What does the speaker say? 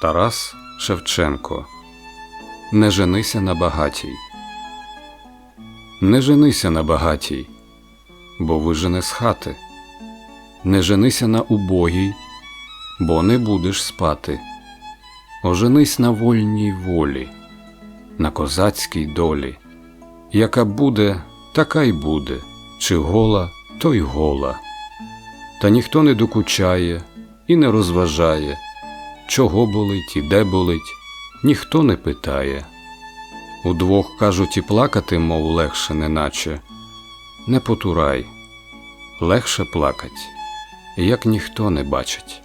Тарас Шевченко Не женися на багатій. Не женися на багатій, бо вижене з хати. Не женися на убогій, бо не будеш спати. Оженись на вольній волі, на козацькій долі. Яка буде, така й буде, чи гола, то й гола. Та ніхто не докучає і не розважає, чого болить і де болить, ніхто не питає. Удвох кажуть і плакати, мов легше, неначе. Не потурай, легше плакать, як ніхто не бачить.